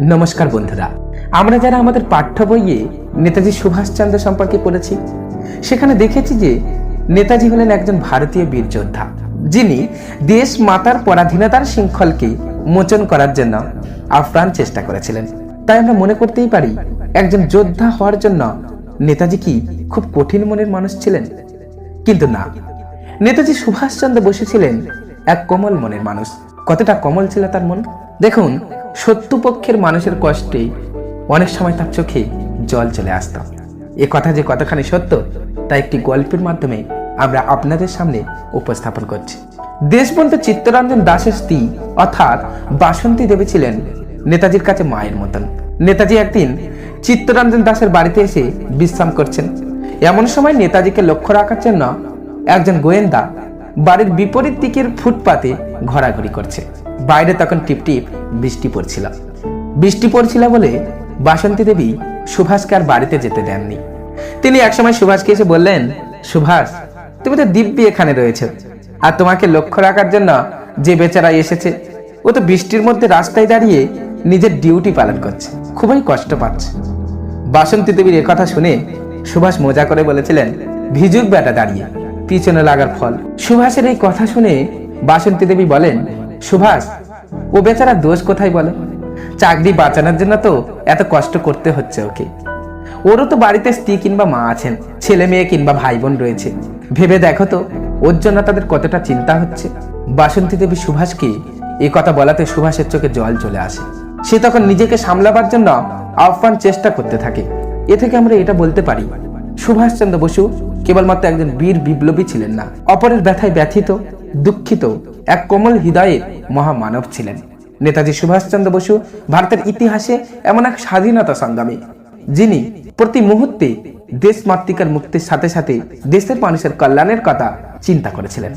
নমস্কার বন্ধুরা। আমরা যারা আমাদের পাঠ্য বইয়ে নেতাজি সুভাষচন্দ্র সম্পর্কে পড়েছি, সেখানে দেখেছি যে নেতাজি হলেন একজন ভারতীয় বীর যোদ্ধা, যিনি দেশ মাতার পরাধীনতার শৃঙ্খলকে মোচন করার জন্য আপ্রাণ চেষ্টা করেছিলেন। তাই আমরা মনে করতেই পারি, একজন যোদ্ধা হওয়ার জন্য নেতাজি কি খুব কঠিন মনের মানুষ ছিলেন? কিন্তু না, নেতাজি সুভাষচন্দ্র বসু ছিলেন এক কোমল মনের মানুষ। কতটা কোমল ছিল তার মন? দেখুন শত্রুপক্ষের মানুষের কষ্টে অনেক সময় তার চোখে জল চলে আসত। এ কথা যে কতখানি সত্য, তা একটি গল্পের মাধ্যমে আমরা আপনাদের সামনে উপস্থাপন করছি। দেশবন্ধু চিত্তরঞ্জন দাসের স্ত্রী, অর্থাৎ বাসন্তী দেবী ছিলেন নেতাজির কাছে মায়ের মতন। নেতাজি একদিন চিত্তরঞ্জন দাসের বাড়িতে এসে বিশ্রাম করছেন। এমন সময় নেতাজিকে লক্ষ্য রাখার জন্য একজন গোয়েন্দা বাড়ির বিপরীত দিকের ফুটপাতে ঘোরাঘুরি করছে। বাইরে তখন টিপটিপ বৃষ্টি পড়ছিল। বৃষ্টি পড়ছিল বলে বাসন্তী দেবী সুভাষকে আর বাড়িতে যেতে দেননি। তিনি একসময় সুভাষকে এসে বললেন, সুভাষ, তুমি তো দিব্যি এখানে রয়েছে। আর তোমাকে লক্ষ্য রাখার জন্য যে বেচারা এসেছে, ও তো বৃষ্টির মধ্যে রাস্তায় দাঁড়িয়ে নিজের ডিউটি পালন করছে। খুবই কষ্ট পাচ্ছে। বাসন্তী দেবীর কথা শুনে সুভাষ মজা করে বলেছিলেন, ভিজুক বেটা দাঁড়িয়ে, পিছনে লাগার ফল। সুভাষের এই কথা শুনে বাসন্তী দেবী বলেন, সুভাষ, ও বেচারা দোষ কোথায় বলো? চাকরি বাঁচানোর জন্য তো এত কষ্ট করতে হচ্ছে ওকে। ওরও তো বাড়িতে স্ত্রী কিংবা মা আছেন, ছেলে মেয়ে কিংবা ভাই বোন রয়েছে। ভেবে দেখো তো, ওর জন্য তাদের কতটা চিন্তা হচ্ছে? বাসন্তী দেবী সুভাষকে এই কথা বলাতে সুভাষের চোখে জল চলে আসে। সে তখন নিজেকে সামলাবার জন্য আহ্বান চেষ্টা করতে থাকে। এ থেকে আমরা এটা বলতে পারি, সুভাষচন্দ্র বসু কেবলমাত্র একজন বীর বিপ্লবী ছিলেন না। অপরের ব্যথায় ব্যথিত দুঃখিত এক কোমল হৃদয়ের মহামানব ছিলেন। নেতাজি সুভাষচন্দ্র বসু ভারতের ইতিহাসে এমন এক স্বাধীনতা সংগ্রামী, যিনি প্রতি মুহূর্তে দেশ মাতৃকার মুক্তির সাথে সাথে দেশের মানুষের কল্যাণের কথা চিন্তা করেছিলেন।